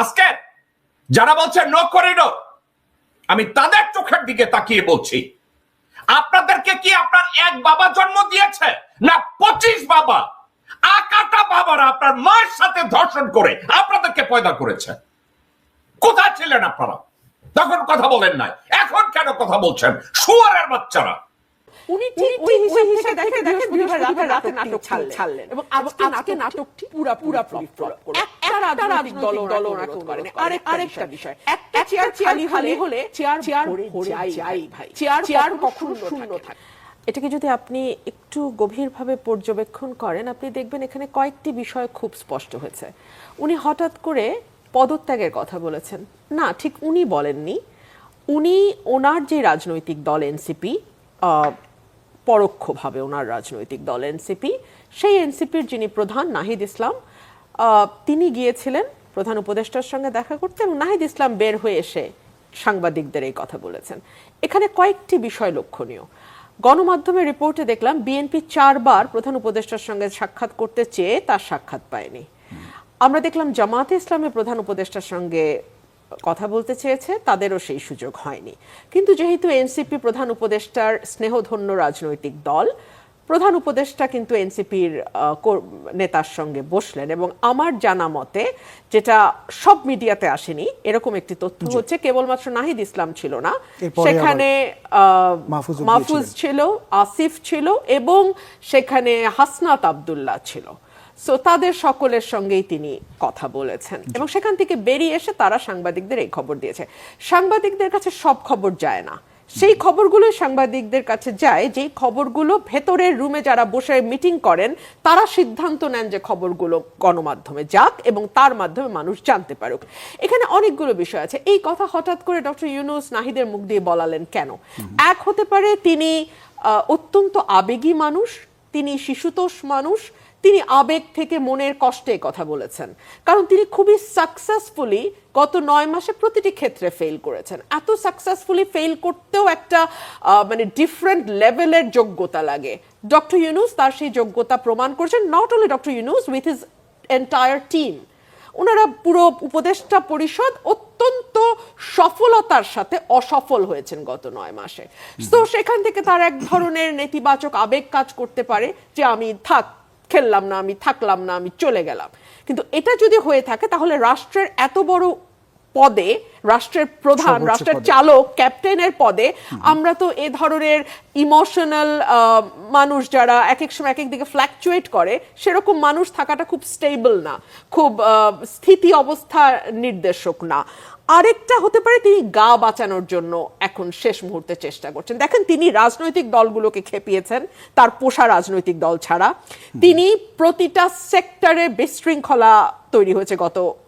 আজকে যারা বলছে নো করিডোর আমি তাদের চোখের দিকে তাকিয়ে বলছি। আপনাদেরকে কি আপনার এক বাবা জন্ম দিয়েছে? না, পঁচিশ বাবা। আকাটা বাবারা আপনার মায়ের সাথে ধর্ষণ করে আপনাদেরকে পয়দা করেছে। কোথায় ছিলেন আপনারা? তখন কথা বলেন নাই। এখন কেন কথা বলছেন? শুয়ারের বাচ্চারা। উনি ঠিক ওই হিসাব থেকে দেখে বৃহস্পতিবার রাতে রাতে নাটক ছাড়লেন। এবং আজকে আজকে নাটকটি পুরা পুরা ফ্লপ করল একটা রাজনৈতিক দল দল ওনাকে করেন। আরেক আরেকটা বিষয়। একটা চেয়ার খালি খালি হলে চেয়ার চেয়ার ভরে যাই ভাই। চেয়ার চেয়ার কখনো শূন্য থাকে। এটাকে যদি আপনি একটু গভীরভাবে পর্যবেক্ষণ করেন আপনি দেখবেন এখানে কয়েকটি বিষয় খুব স্পষ্ট হয়েছে। উনি হঠাৎ করে পদত্যাগের কথা বলেছেন। না ঠিক উনি বলেননি। উনি ওনার যে রাজনৈতিক দল এনসিপি পরোক্ষভাবে ওনার রাজনৈতিক দল এনসিপি। সেই এনসিপির যিনি প্রধান, নাহিদ ইসলাম তিনি গিয়েছিলেন প্রধান উপদেষ্টার সঙ্গে দেখা করতে এবং নাহিদ ইসলাম বের হয়ে এসে সাংবাদিকদের এই কথা বলেছেন। এখানে কয়েকটি বিষয় লক্ষণীয়। গণমাধ্যমের রিপোর্টে দেখলাম, বিএনপি চারবার প্রধান উপদেষ্টার সঙ্গে সাক্ষাৎ করতে চেয়ে তার সাক্ষাৎ পায়নি। আমরা দেখলাম জামাতে ইসলামের প্রধান উপদেষ্টার সঙ্গে কথা বলতে চেয়েছে তাদেরও সেই সুযোগ হয়নি। কিন্তু যেহেতু এনসিপি প্রধান উপদেষ্টার স্নেহধন্য রাজনৈতিক দল প্রধান উপদেষ্টা কিন্তু এনসিপির নেতার সঙ্গে বসলেন এবং আমার জানা মতে যেটা সব মিডিয়াতে আসেনি এরকম একটি তথ্য হচ্ছে কেবলমাত্র নাহিদ ইসলাম ছিল না। সেখানে মাহফুজ ছিল আসিফ ছিল এবং সেখানে হাসনাত আব্দুল্লাহ ছিল। সো তাদের সকলের সঙ্গেই তিনি কথা বলেছেন। এবং সেখান থেকে বেরিয়ে এসে তারা সাংবাদিকদের এই খবর দিয়েছে। সাংবাদিকদের কাছে সব খবর যায় না। সেই খবরগুলো সাংবাদিকদের কাছে যায় যেই খবরগুলো ভেতরের রুমে যারা বসে মিটিং করেন তারা সিদ্ধান্ত নেন যে খবরগুলো গণমাধ্যমে যাক এবং তার মাধ্যমে মানুষ জানতে পারুক। এখানে অনেকগুলো বিষয় আছে। এই কথা হঠাৎ করে ডক্টর ইউনুস নাহিদের মুখ দিয়ে বলালেন কেন? এক হতে পারে তিনি আহ, অত্যন্ত আবেগী মানুষ তিনি শিশুতোষ মানুষ তিনি আবেগ থেকে মনের কষ্টে কথা বলেছেন। কারণ তিনি খুবই সাকসেসফুলি গত নয় মাসে প্রতিটি ক্ষেত্রে ফেল করেছেন। এত সাকসেসফুলি ফেল করতেও একটা মানে ডিফারেন্ট লেভেলের যোগ্যতা লাগে। ডক্টর ইউনুস তার সেই যোগ্যতা প্রমাণ করেছেন not only doctor Yunus with his entire team ওনারা পুরো উপদেষ্টা পরিষদ অত্যন্ত সফলতার সাথে অসফল হয়েছেন গত নয় মাসে। তো সেখান থেকে তার এক ধরনের নেতিবাচক আবেগ কাজ করতে পারে যে আমি থাক খেললাম না, আমি থাকলাম না, আমি চলে গেলাম। কিন্তু এটা যদি হয়ে থাকে, তাহলে রাষ্ট্রের এত বড় পদে রাষ্ট্রের প্রধান রাষ্ট্রের চালক ক্যাপ্টেনের পদে আমরা তো এ ধরনের ইমোশনাল মানুষ যারা এক এক সময় এক এক দিকে ফ্ল্যাকচুয়েট করে সেরকম মানুষ থাকাটা খুব স্টেবল না খুব স্থিতি অবস্থা নির্দেশক না। আরেকটা হতে পারে তিনি গা বাঁচানোর জন্য এখন শেষ মুহূর্তে চেষ্টা করছেন। দেখেন তিনি রাজনৈতিক দলগুলোকে খেপিয়েছেন তার পোষা রাজনৈতিক দল ছাড়া। তিনি প্রতিটা সেক্টরে বিশৃঙ্খলা তৈরি হয়েছে গত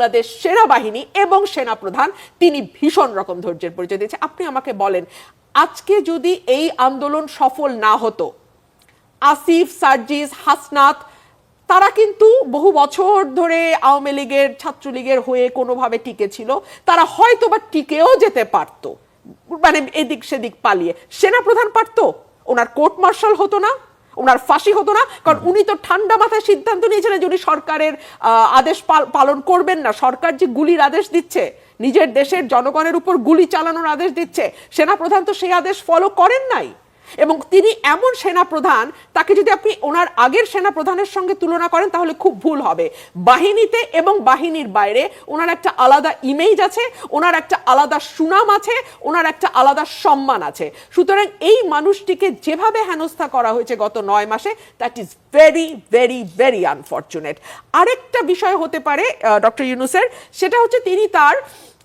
বাংলাদেশ সেনাবাহিনী এবং সেনাপ্রধান, তিনি ভীষণ রকম ধৈর্যের পরিচয় দিয়েছে। আপনি আমাকে বলেন, আজকে যদি এই আন্দোলন সফল না হতো, আসিফ, সার্জিস, হাসনাত, তারা কিন্তু বহু বছর ধরে আওয়ামী লীগের, ছাত্রলীগের হয়ে কোনোভাবে টিকে ছিল, তারা হয়তো বা টিকেও যেতে পারত মানে এদিক সেদিক পালিয়ে। সেনাপ্রধান পারত, ওনার কোর্ট মার্শাল হতো না। ওনার ফাঁসি হতো না কারণ উনি তো ঠান্ডা মাথায় সিদ্ধান্ত নিয়েছিলেন যে উনি সরকারের আহ, আদেশ পাল- পালন করবেন না। সরকার যে গুলির আদেশ দিচ্ছে নিজের দেশের জনগণের উপর গুলি চালানোর আদেশ দিচ্ছে সেনাপ্রধান তো সেই আদেশ ফলো করেন নাই। এবং তিনি এমন সেনা প্রধান তাকে যদি আপনি ওনার আগের সেনা প্রধানের সঙ্গে তুলনা করেন, তাহলে খুব ভুল হবে। বাহিনীতে এবং বাহিনীর বাইরে ওনার একটা আলাদা ইমেজ আছে, ওনার একটা আলাদা সুনাম আছে, ওনার একটা আলাদা সম্মান আছে। সুতরাং এই মানুষটিকে যেভাবে হেনস্থা করা হয়েছে গত নয় মাসে that is very very very unfortunate আরেকটা বিষয় হতে পারে ডক্টর ইউনুসের, সেটা হচ্ছে তিনি তার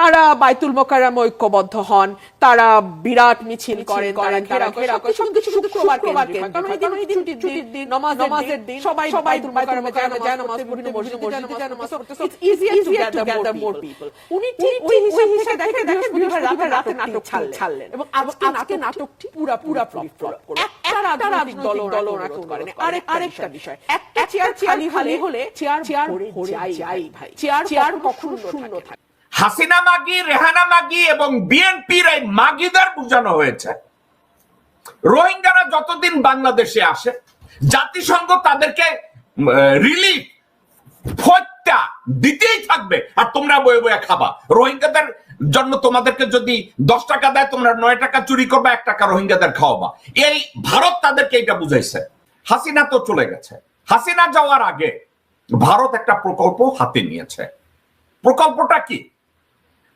তারা বাইতুল মোকাররম ঐক্যবদ্ধ হন তারা বিরাট মিছিল করেন তারা ঘেরাও করেন সবকিছু শুক্রবার নমাজের দিন সবাই সবাই বাইতুল যায় যায় নামাজ পড়তে মসজিদে যায় নামাজ it's easier to gather more people উনি ওই হিসাব থেকে দেখে দেখে বৃহস্পতিবার রাতে নাটক ছাড়লেন। এবং আজকে নাটকটি পুরা পুরা ফ্লপ করল একটা রাজনৈতিক দল দল ওনাকে করেন আরেক আরেকটা বিষয়। একটা চেয়ার খালি খালি হলে চেয়ার চেয়ার ভরে যায় ভাই চেয়ার চেয়ার কখনো শূন্য থাকে হাসিনা মাগি, রেহানা মাগি এবং বিএনপির এই মাগিদের বোঝানো হয়েছে। রোহিঙ্গারা যতদিন বাংলাদেশে আসে, জাতিসংঘ তাদেরকে রিলিফ হত্যা দিতেই থাকবে। আর তোমরা বয়ে বয়ে খাবা। রোহিঙ্গাদের জন্য তোমাদেরকে যদি দশ টাকা দেয়, তোমরা নয় টাকা চুরি করবে, এক টাকা রোহিঙ্গাদের খাওয়াবা। এই ভারত তাদেরকে এটা বুঝাইছে। হাসিনা তো চলে গেছে। হাসিনা যাওয়ার আগে ভারত একটা প্রকল্প হাতে নিয়েছে। প্রকল্পটা কি?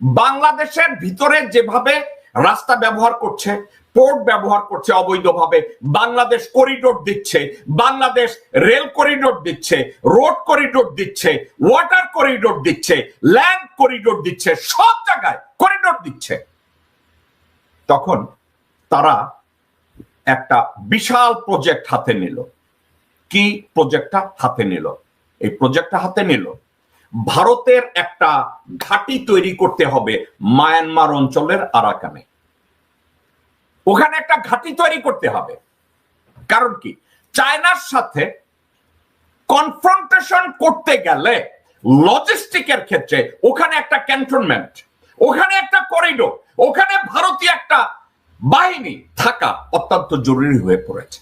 বাংলাদেশের ভিতরে যেভাবে রাস্তা ব্যবহার করছে পোর্ট ব্যবহার করছে অবৈধভাবে, বাংলাদেশ করিডোর দিচ্ছে, বাংলাদেশ রেল করিডোর দিচ্ছে রোড করিডোর দিচ্ছে ওয়াটার করিডোর দিচ্ছে ল্যান্ড করিডোর দিচ্ছে, সব জায়গায় করিডোর দিচ্ছে। তখন তারা একটা বিশাল প্রজেক্ট হাতে নিল। কি প্রজেক্টটা হাতে নিল? এই প্রজেক্টটা হাতে নিল ভারতের একটা ঘাঁটি তৈরি করতে হবে মায়ানমার অঞ্চলের আরাকানে। ওখানে একটা ঘাঁটি তৈরি করতে হবে। কারণ কি? চায়নার সাথে কনফ্রন্টেশন করতে গেলে লজিস্টিকের ক্ষেত্রে ওখানে একটা ক্যান্টনমেন্ট ওখানে একটা করিডোর ওখানে ভারতীয় একটা বাহিনী থাকা অত্যন্ত জরুরি হয়ে পড়েছে।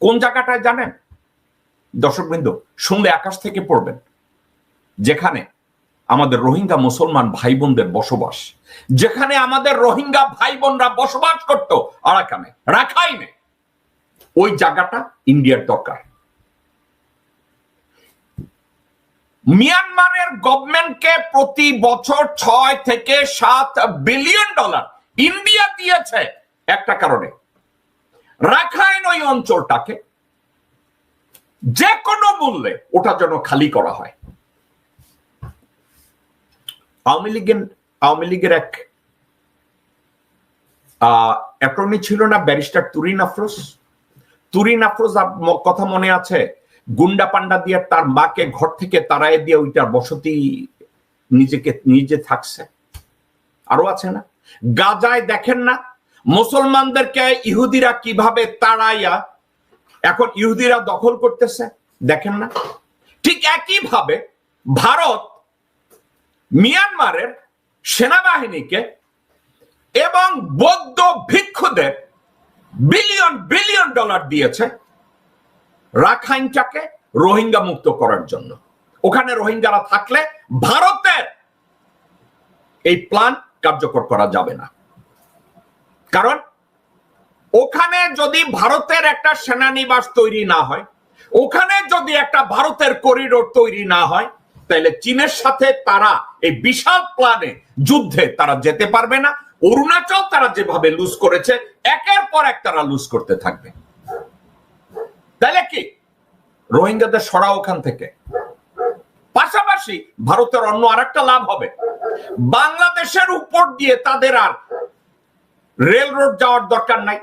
কোন জায়গাটায় জানেন? দর্শকবৃন্দ শুনলে আকাশ থেকে পড়বেন। যেখানে আমাদের রোহিঙ্গা মুসলমান ভাই বোনদের বসবাস, যেখানে আমাদের রোহিঙ্গা ভাই বোনরা বসবাস করত আরাকানে রাখাইনে ওই জায়গাটা ইন্ডিয়ার দরকার। মিয়ানমারের গভর্নমেন্টকে প্রতি বছর ছয় থেকে সাত বিলিয়ন ডলার ইন্ডিয়া দিয়েছে একটা কারণে। রাখাইন ওই অঞ্চলটাকে যে কোনো মূল্যে ওটা যেন খালি করা হয়। আওয়ামী লীগের আওয়ামী লীগের এক অ্যাটর্নি ছিল না ব্যারিস্টার তুরিন আফরোজ। তুরিন আফরোজ কথা মনে আছে? গুন্ডা পান্ডা দিয়ে তার মাকে ঘর থেকে তাড়ায় দিয়ে ওইটার বসতি নিজেকে, নিজে থাকছে। আরও আছে না? গাজায় দেখেন না, মুসলমানদেরকে ইহুদিরা কীভাবে তাড়াইয়া এখন ইহুদিরা দখল করতেছে? দেখেন না? ঠিক একই ভাবে ভারত মিয়ানমারের সেনাবাহিনীকে এবং বৌদ্ধ ভিক্ষুদের বিলিয়ন বিলিয়ন ডলার দিয়েছে রাখাইনটাকে রোহিঙ্গা মুক্ত করার জন্য। ওখানে রোহিঙ্গারা থাকলে ভারতের এই প্ল্যান কার্যকর করা যাবে না। কারণ ওখানে যদি ভারতের একটা সেনানিবাস তৈরি না হয়, ওখানে যদি একটা ভারতের করিডোর তৈরি না হয় তাহলে চীনের সাথে তারা এই বিশাল প্ল্যানে যুদ্ধে তারা যেতে পারবে না। অরুণাচল তারা যেভাবে লুজ করেছে, একের পর এক তারা লুজ করতে থাকবে। তাহলে কি? রোহিঙ্গাদের সরা ওখান থেকে। পাশাপাশি ভারতের অন্য আরেকটা লাভ হবে। বাংলাদেশের উপর দিয়ে তাদের আর রেল রোড যাওয়ার দরকার নাই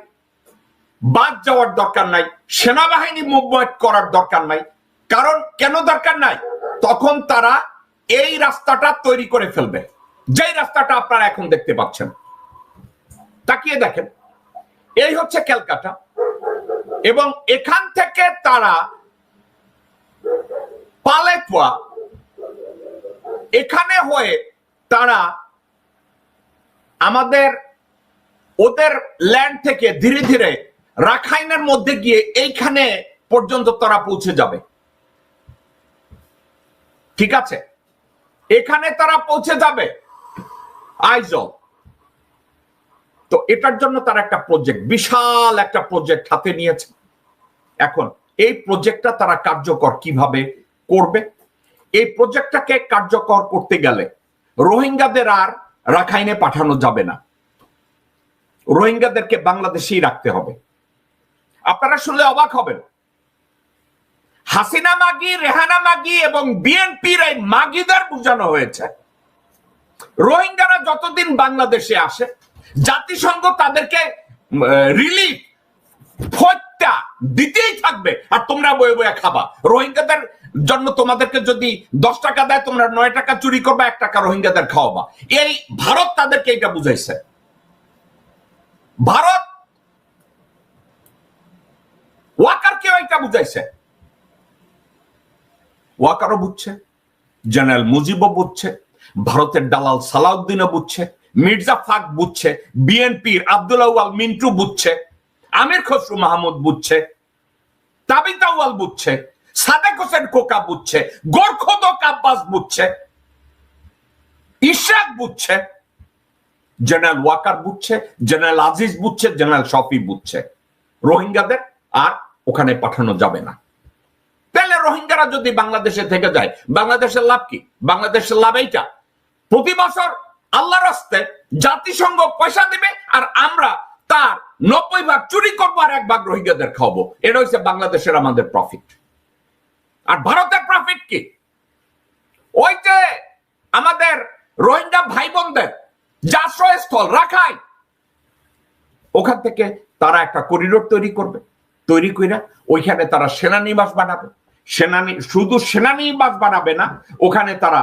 বাদ যাওয়ার দরকার নাই, সেনাবাহিনী মুভমেন্ট করার দরকার নাই। কারণ কেন দরকার নাই? তখন তারা এই রাস্তাটা তৈরি করে ফেলবে। যে রাস্তাটা আপনারা এখন দেখতে পাচ্ছেন। তাকিয়ে দেখেন। এই হচ্ছে ক্যালকাটা। এবং এখান থেকে তারা পালেটুয়া এখানে হয়ে তারা আমাদের, ওদের ল্যান্ড থেকে ধীরে ধীরে রাখাইনের মধ্যে গিয়ে এইখানে পর্যন্ত তারা পৌঁছে যাবে। ঠিক আছে? এখানে তারা পৌঁছে যাবে। আইজল তো এটার জন্য তারা একটা প্রজেক্ট বিশাল একটা প্রজেক্ট হাতে নিয়েছে। এখন, এই প্রজেক্টটা তারা কার্যকর কীভাবে করবে? এই প্রজেক্টটাকে কার্যকর করতে গেলে রোহিঙ্গাদের আর রাখাইনে পাঠানো যাবে না। রোহিঙ্গাদেরকে বাংলাদেশেই রাখতে হবে। আপনারা শুনলে অবাক হবেন। হাসিনা মাগি, রেহানা মাগি এবং বিএনপির এই মাগিদের বোঝানো হয়েছে। রোহিঙ্গারা যতদিন বাংলাদেশে আসে, জাতিসংঘ তাদেরকে রিলিফ দিতেই থাকবে। আর তোমরা বয়ে বয়ে খাবা। রোহিঙ্গাদের জন্য তোমাদেরকে যদি দশ টাকা দেয়, তোমরা নয় টাকা চুরি করবা, এক টাকা রোহিঙ্গাদের খাওয়াবা। এই ভারত তাদেরকে এটা বুঝাইছে। ভারত ওয়াকারকেও এটা বুঝাইছে। ওয়াকারও বুঝছে, জেনারেল মুজিবও বুঝছে, ভারতের দালাল সালাউদ্দিনও বুঝছে, মির্জা ফাক বুঝছে, বিএনপির আব্দুল্লাহ মিন্টু বুঝছে, আমির খসরু মাহমুদ বুঝছে তাবিতাওয়াল বুঝছে, সাদেক হোসেন কোকা বুঝছে, গোরখোদক আব্বাস বুঝছে, ইশরাক বুঝছে, জেনারেল ওয়াকার বুঝছে, জেনারেল আজিজ বুঝছে, জেনারেল শফি বুঝছে। রোহিঙ্গাদের আর ওখানে পাঠানো যাবে না। রোহিঙ্গারা যদি বাংলাদেশে থেকে যায়, বাংলাদেশের লাভ কি? বাংলাদেশের লাভ এইটা। প্রতি বছর আল্লাহ রাস্তে জাতিসংঘ পয়সা দিবে আর আমরা তার নব্বই ভাগ চুরি করব আর এক ভাগ রোহিঙ্গাদের খাওয়াবো। এটা হচ্ছে বাংলাদেশের আমাদের প্রফিট আর ভারতের প্রফিট কি? ওই যে আমাদের রোহিঙ্গা ভাই বোনদের যাশ্রয়স্থল রাখাই, ওখান থেকে তারা একটা করিডোর তৈরি করবে। তৈরি কইরা ওইখানে তারা সেনানিবাস বানাবে। সেনানি, শুধু সেনানিবাস বানাবে না, ওখানে তারা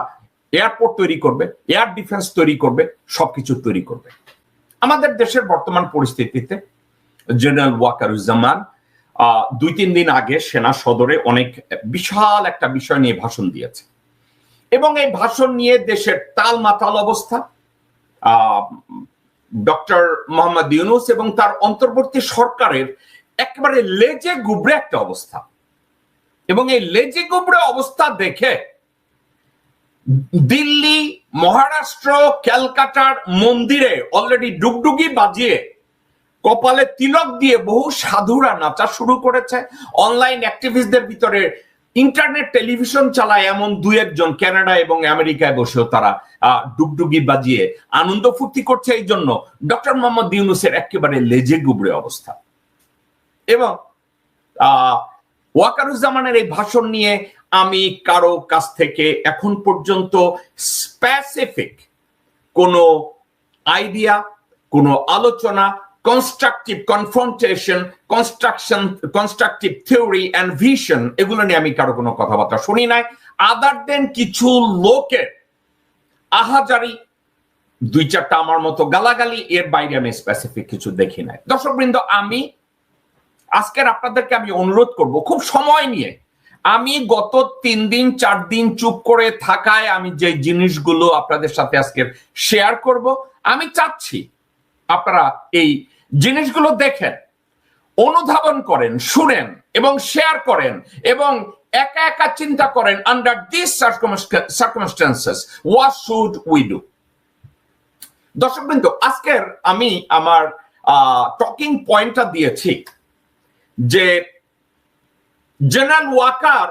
এয়ারপোর্ট তৈরি করবে, এয়ার ডিফেন্স তৈরি করবে, সবকিছু তৈরি করবে। আমাদের দেশের বর্তমান পরিস্থিতিতে জেনারেল ওয়াকারুজ্জামান দুই তিন দিন আগে সেনা সদরে অনেক বিশাল একটা বিষয় নিয়ে ভাষণ দিয়েছে। এবং এই ভাষণ নিয়ে দেশের তাল মাতাল অবস্থা ডক্টর মোহাম্মদ ইউনুস এবং তার অন্তর্বর্তী সরকারের একেবারে লেজে গুবরে একটা অবস্থা। এবং এই লেজে গুবরে অবস্থা দেখে দিল্লি মহারাষ্ট্র ক্যালকাটার মন্দিরে অলরেডি ডুগডুগি বাজিয়ে কপালে তিলক দিয়ে বহু সাধুরা নাচা শুরু করেছে। অনলাইন অ্যাক্টিভিস্টদের ভিতরে ইন্টারনেট টেলিভিশন চালায় এমন দুই একজন কানাডা এবং আমেরিকায় বসেও তারা ডুগডুগি বাজিয়ে আনন্দ ফুর্তি করছে এই জন্য। ডক্টর মোহাম্মদ ইউনুসের একেবারে লেজে গুবরে অবস্থা। এবং আহ, ওয়াকারুজ্জামানের এই ভাষণ নিয়ে আমি কারও কাছ থেকে এখন পর্যন্ত স্পেসিফিক কোনো আইডিয়া কোনো আলোচনা constructive confrontation construction constructive theory and vision এগুলো নিয়ে আমি কারও কোনো কথাবার্তা শুনি নাই। আদার দেন কিছু লোকের আহাজারি, দুই চারটা আমার মতো গালাগালি, এর বাইরে আমি স্পেসিফিক কিছু দেখি নাই। দর্শকবৃন্দ, আমি আজকের আপনাদেরকে আমি অনুরোধ করব, খুব সময় নিয়ে। আমি গত তিন দিন, চার দিন চুপ করে থাকায় আমি যে জিনিসগুলো আপনাদের সাথে আজকে শেয়ার করব, আমি চাচ্ছি আপনারা এই জিনিসগুলো দেখেন, অনুধাবন করেন, শুনেন এবং শেয়ার করেন এবং একা একা চিন্তা করেন under this circumstances what should we do দর্শক বিন্দু আজকের আমি আমার টকিং পয়েন্টটা দিয়েছি। যে জেনারেল ওয়াকার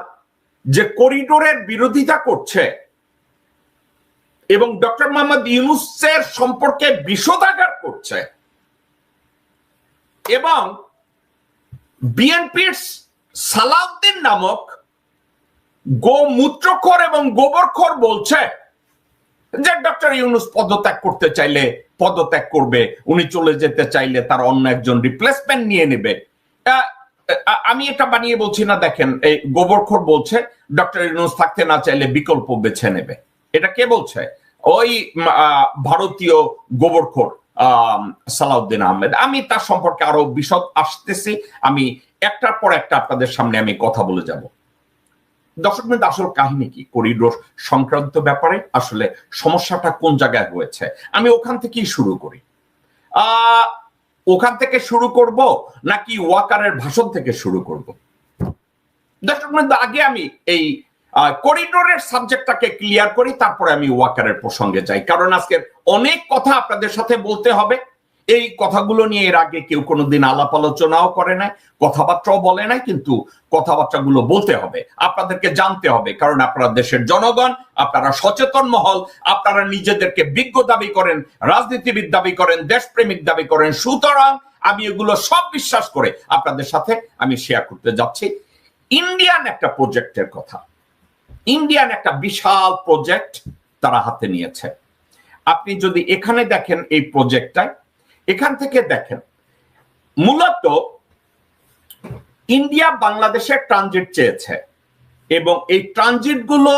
যে করিডোরের বিরোধিতা করছে এবং ডক্টর মোহাম্মদ ইউনুসের সম্পর্কে বিষোদাগার করছে এবং বিএনপির সালাউদ্দিন নামক গোমূত্রখোর এবং গোবরখোর বলছে যে ডক্টর ইউনুস পদত্যাগ করতে চাইলে পদত্যাগ করবে, উনি চলে যেতে চাইলে তার অন্য একজন রিপ্লেসমেন্ট নিয়ে নেবে। আমি এটা বানিয়ে বলছি না, দেখেন, এই গোবরখোর বলছে, ডক্টর ইউনুস থাকতে না চাইলে বিকল্প বেছে নেবে। এটা কে বলছে? ওই ভারতীয় গোবরখোর সালাউদ্দিন আহমেদ। আমি তার সম্পর্কে আরও বিশদ আসতেছি। আমি একটার পর একটা আপনাদের সামনে আমি কথা বলে যাব। দর্শক বিন্দু, আসল কাহিনী কি? করিডোর সংক্রান্ত ব্যাপারে আসলে সমস্যাটা কোন জায়গায় হয়েছে? আমি ওখান থেকেই শুরু করি। আহ ওখান থেকে শুরু করব নাকি ওয়াকারের ভাষণ থেকে শুরু করব? দর্শক আগে আমি এই করিডোরের সাবজেক্টটাকে ক্লিয়ার করি, তারপরে আমি ওয়াকারের প্রসঙ্গে যাই। কারণ আজকের অনেক কথা আপনাদের সাথে বলতে হবে। এই কথাগুলো নিয়ে এর আগে কেউ কোনোদিন আলাপ আলোচনাও করে নাই, কথাবার্তাও বলে নাই, কিন্তু কথাবার্তাগুলো বলতে হবে, আপনাদেরকে জানতে হবে, কারণ আপনারা দেশের জনগণ, আপনারা সচেতন মহল, আপনারা নিজেদেরকে বিজ্ঞ দাবি করেন, রাজনীতিবিদ দাবি করেন, দেশপ্রেমিক দাবি করেন, সুতরাং আমি এগুলো সব বিশ্বাস করে আপনাদের সাথে আমি শেয়ার করতে যাচ্ছি। ইন্ডিয়ান একটা প্রজেক্টের কথা। ইন্ডিয়ান একটা বিশাল প্রজেক্ট তারা হাতে নিয়েছে। আপনি যদি এখানে দেখেন এই প্রজেক্টটায় এখান থেকে দেখেন, মূলত ইন্ডিয়া বাংলাদেশের ট্রানজিট চেয়েছে এবং এই ট্রানজিটগুলো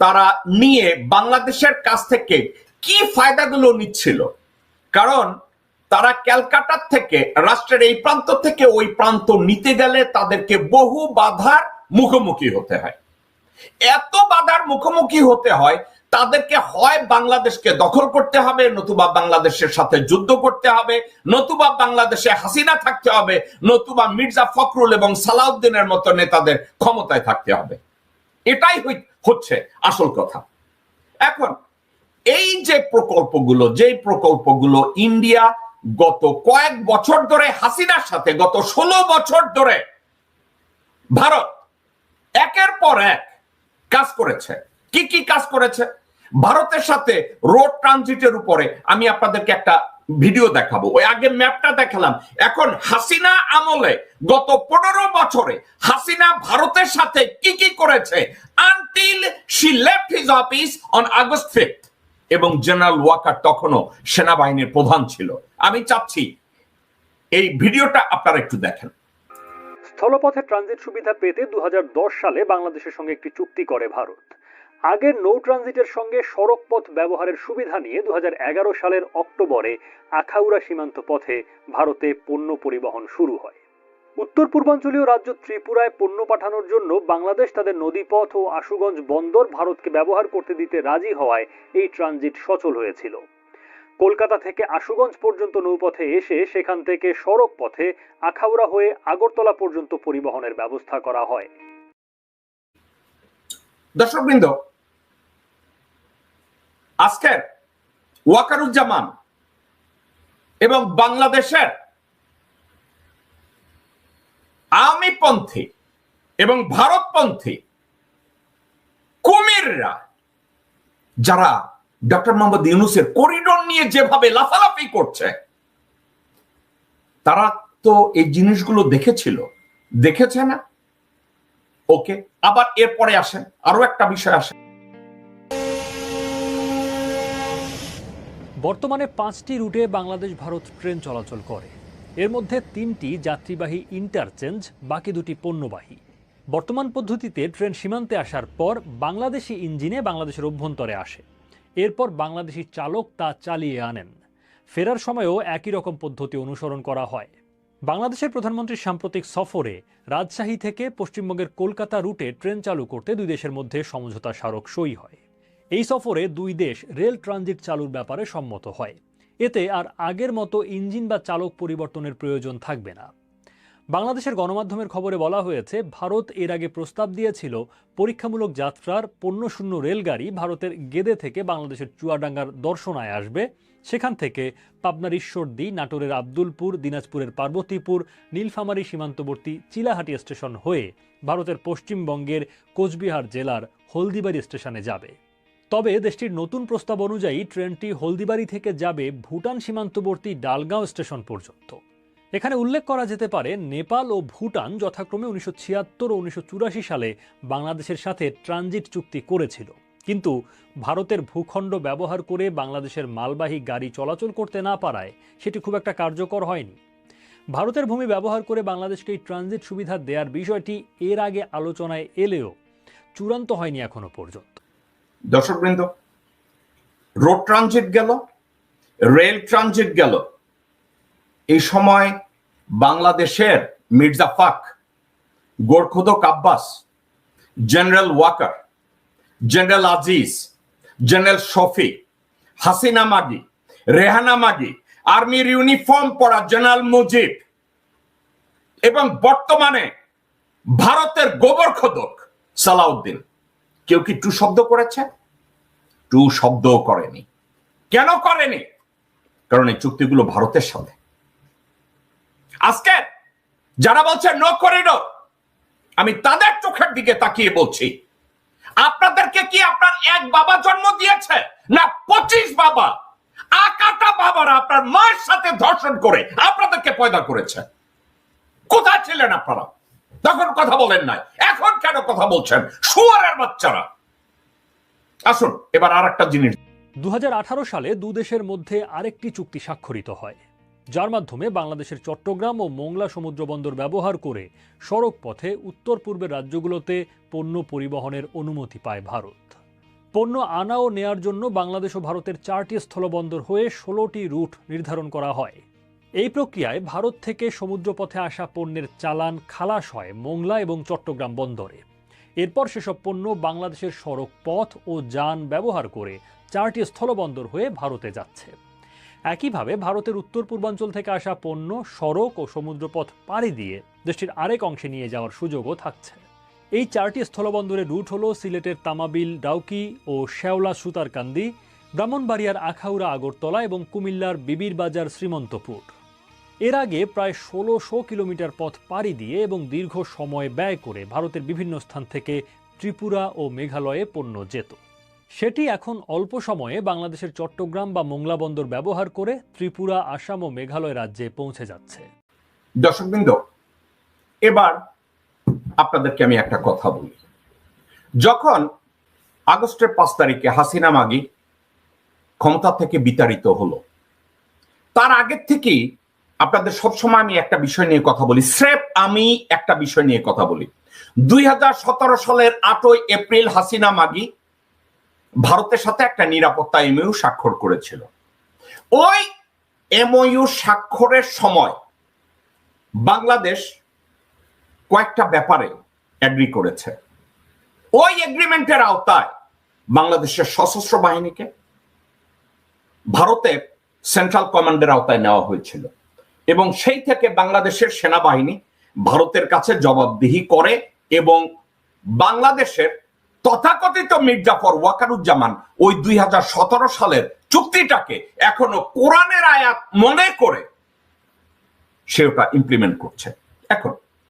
তারা নিয়ে বাংলাদেশের কাছ থেকে কি ফায়দাগুলো নিচ্ছিল? কারণ তারা ক্যালকাটার থেকে, রাষ্ট্রের এই প্রান্ত থেকে ওই প্রান্ত নিতে গেলে তাদেরকে বহু বাধার মুখোমুখি হতে হয়। এত বাধার মুখোমুখি হতে হয় তাদেরকে হয় বাংলাদেশকে দখল করতে হবে, নতুবা বাংলাদেশের সাথে যুদ্ধ করতে হবে, নতুবা বাংলাদেশে হাসিনা থাকতে হবে, নতুবা মির্জা ফখরুল এবং সালাউদ্দিনের মতো নেতাদের ক্ষমতায় থাকতে হবে। এটাই হচ্ছে আসল কথা। এখন, এই যে প্রকল্পগুলো যে প্রকল্পগুলো ইন্ডিয়া গত কয়েক বছর ধরে হাসিনার সাথে, গত ষোলো বছর ধরে ভারত একের পর এক কাজ করেছে। কি কি কাজ করেছে? ভারতের সাথে রোড ট্রানজিটের উপরে আমি আপনাদেরকে একটা ভিডিও দেখাবো। ওই আগে ম্যাপটা দেখালাম। এখন হাসিনা আমলে গত পনেরো বছরে হাসিনা ভারতের সাথে কি কি করেছে? Until she left his office on August fifth এবং জেনারেল ওয়াকার তখনও সেনাবাহিনীর প্রধান ছিল। আমি চাচ্ছি এই ভিডিওটা আপনারা একটু দেখেন। স্থলপথে ট্রানজিট সুবিধা পেতে দু হাজার দশ সালে বাংলাদেশের সঙ্গে একটি চুক্তি করে ভারত। আগের নৌ ট্রানজিটের সঙ্গে সড়ক পথ ব্যবহারের সুবিধা নিয়ে দু হাজার এগারো সালের অক্টোবরে আখাউড়া সীমান্ত পথে ভারতে পণ্য পরিবহন শুরু হয়। উত্তর পূর্বাঞ্চলীয় রাজ্য ত্রিপুরায় পণ্য পাঠানোর জন্য বাংলাদেশ তাদের নদীপথ ও আশুগঞ্জ বন্দর ভারতকে ব্যবহার করতে দিতে রাজি হওয়ায় এই ট্রানজিট সচল হয়েছিল। কলকাতা থেকে আশুগঞ্জ পর্যন্ত নৌপথে এসে সেখান থেকে সড়ক পথে আখাউড়া হয়ে আগরতলা পর্যন্ত পরিবহনের ব্যবস্থা করা হয়। দর্শকবৃন্দ আজকের ওয়াকারুজ্জামান এবং বাংলাদেশের আওয়ামীপন্থী এবং ভারতপন্থী কুমিররা, যারা ডক্টর মোহাম্মদ ইউনুসের করিডোর নিয়ে যেভাবে লাফালাফি করছে, তারা তো এই জিনিসগুলো দেখেছিল। দেখেছে না? ওকে, আবার এরপরে আসেন আরও একটা বিষয় আসে। বর্তমানে পাঁচটি রুটে বাংলাদেশ ভারত ট্রেন চলাচল করে। এর মধ্যে তিনটি যাত্রীবাহী ইন্টারচেঞ্জ, বাকি দুটি পণ্যবাহী। বর্তমান পদ্ধতিতে ট্রেন সীমান্তে আসার পর বাংলাদেশি ইঞ্জিনে বাংলাদেশের অভ্যন্তরে আসে। এরপর বাংলাদেশি চালক তা চালিয়ে আনেন। ফেরার সময়ও একই রকম পদ্ধতি অনুসরণ করা হয়। বাংলাদেশের প্রধানমন্ত্রীর সাম্প্রতিক সফরে রাজশাহী থেকে পশ্চিমবঙ্গের কলকাতা রুটে ট্রেন চালু করতে দুই দেশের মধ্যে সমঝোতা স্মারক সই হয়। এই সফরে দুই দেশ রেল ট্রানজিট চালুর ব্যাপারে সম্মত হয়। এতে আর আগের মতো ইঞ্জিন বা চালক পরিবর্তনের প্রয়োজন থাকবে না। বাংলাদেশের গণমাধ্যমের খবরে বলা হয়েছে, ভারত এর আগে প্রস্তাব দিয়েছিল, পরীক্ষামূলক যাত্রার পণ্যশূন্য রেলগাড়ি ভারতের গেদে থেকে বাংলাদেশের চুয়াডাঙ্গার দর্শনায় আসবে। সেখান থেকে পাবনার ঈশ্বরদী, নাটোরের আব্দুলপুর, দিনাজপুরের পার্বতীপুর, নীলফামারী সীমান্তবর্তী চিলাহাটি স্টেশন হয়ে ভারতের পশ্চিমবঙ্গের কোচবিহার জেলার হলদিবাড়ি স্টেশনে যাবে। তবে দেশটির নতুন প্রস্তাব অনুযায়ী ট্রেনটি হলদিবাড়ি থেকে যাবে ভুটান সীমান্তবর্তী ডালগাঁও স্টেশন পর্যন্ত। এখানে উল্লেখ করা যেতে পারে, নেপাল ও ভুটান যথাক্রমে উনিশশো ছিয়াত্তর ও উনিশশো চুরাশি সালে বাংলাদেশের সাথে ট্রানজিট চুক্তি করেছিল। কিন্তু ভারতের ভূখণ্ড ব্যবহার করে বাংলাদেশের মালবাহী গাড়ি চলাচল করতে না পারায় সেটি খুব একটা কার্যকর হয়নি। ভারতের ভূমি ব্যবহার করে বাংলাদেশকে এই ট্রানজিট সুবিধা দেওয়ার বিষয়টি এর আগে আলোচনায় এলেও চূড়ান্ত হয়নি এখনও পর্যন্ত। দর্শকবৃন্দ রোড ট্রানজিট গেল রেল ট্রানজিট গেল। এই সময় বাংলাদেশের মির্জা ফাক গোরখুদক Abbas general Waker general Aziz general Shafi, Hasina মাগি, রেহানা মাগি, আর্মির ইউনিফর্ম পরা জেনারেল মুজিব এবং বর্তমানে ভারতের গোবর খোদক সালাউদ্দিন। কেউ কি টু শব্দ করেছে? টু শব্দ করেনি। কেন করেনি? কারণ এই চুক্তিগুলো ভারতের সাথে। আজকে যারা বলছে নো করিডোর আমি তাদের চোখের দিকে তাকিয়ে বলছি, আপনাদেরকে কি আপনার এক বাবা জন্ম দিয়েছে? না, পঁচিশ বাবা। আকাটা বাবারা আপনার মায়ের সাথে ধর্ষণ করে আপনাদেরকে পয়দা করেছে। কোথায় ছিলেন আপনারা? তখন কথা বলেন নাই। এখন কেন কথা বলছেন? শুয়ারের বাচ্চারা। আসুন, এবার আর একটা জিনিস দু সালে দু দেশের মধ্যে আরেকটি চুক্তি স্বাক্ষরিত হয়, যার মাধ্যমে বাংলাদেশের চট্টগ্রাম ও মোংলা সমুদ্র বন্দর ব্যবহার করে সড়ক পথে উত্তর পূর্বের রাজ্যগুলোতে পণ্য পরিবহনের অনুমতি পায় ভারত। পণ্য আনা ও নেয়ার জন্য বাংলাদেশ ও ভারতের চারটি স্থলবন্দর হয়ে ষোলোটি রুট নির্ধারণ করা হয়। এই প্রক্রিয়ায় ভারত থেকে সমুদ্রপথে আসা পণ্যের চালান খালাস হয় মোংলা এবং চট্টগ্রাম বন্দরে। এরপর সেসব পণ্য বাংলাদেশের সড়ক পথ ও যান ব্যবহার করে চারটি স্থলবন্দর হয়ে ভারতে যাচ্ছে। একইভাবে ভারতের উত্তর পূর্বাঞ্চল থেকে আসা পণ্য সড়ক ও সমুদ্রপথ পাড়ি দিয়ে দেশটির আরেক অংশে নিয়ে যাওয়ার সুযোগও থাকছে। এই চারটি স্থলবন্দরের রুট হল সিলেটের তামাবিল, ডাউকি ও শেওলা সুতারকান্দি, ব্রাহ্মণবাড়িয়ার আখাউড়া, আগরতলা এবং কুমিল্লার বিবির বাজার শ্রীমন্তপুর। এর আগে প্রায় ষোলোশো কিলোমিটার পথ পাড়ি দিয়ে এবং দীর্ঘ সময় ব্যয় করে ভারতের বিভিন্ন স্থান থেকে ত্রিপুরা ও মেঘালয়ে পণ্য যেত। সেটি এখন অল্প সময়ে বাংলাদেশের চট্টগ্রাম বা মোংলা বন্দর ব্যবহার করে ত্রিপুরা, আসাম ও মেঘালয় রাজ্যে পৌঁছে যাচ্ছে। দর্শকবৃন্দ, এবার আপনাদেরকে আমি একটা কথা বলি। যখন আগস্টের পাঁচ তারিখে হাসিনা মাগি ক্ষমতা থেকে বিতাড়িত হলো, তার আগের থেকেই আপনাদের সবসময় আমি একটা বিষয় নিয়ে কথা বলি। স্রেফ আমি একটা বিষয় নিয়ে কথা বলি। দুই হাজার সতেরো সালের আটই এপ্রিল হাসিনা মাগি ভারতের সাথে একটা নিরাপত্তা এমইউ স্বাক্ষর করেছিল। ওই এমইউ স্বাক্ষরের সময় বাংলাদেশ কয়েকটা ব্যাপারে এগ্রি করেছে। ওই এগ্রিমেন্টের আওতায় বাংলাদেশের সশস্ত্র বাহিনীকে ভারতের সেন্ট্রাল কমান্ডের আওতায় নেওয়া হয়েছিল। এবং সেই থেকে বাংলাদেশের সেনাবাহিনী ভারতের কাছে জবাবদিহি করে এবং বাংলাদেশের তথাকথিত মির্জাফর ওয়াকারুজ্জামান ওই দুই হাজার সতেরো সালের চুক্তিটাকে এখনও কোরআনের আয়াত মনে করে সে ওটা ইমপ্লিমেন্ট করছে। এখন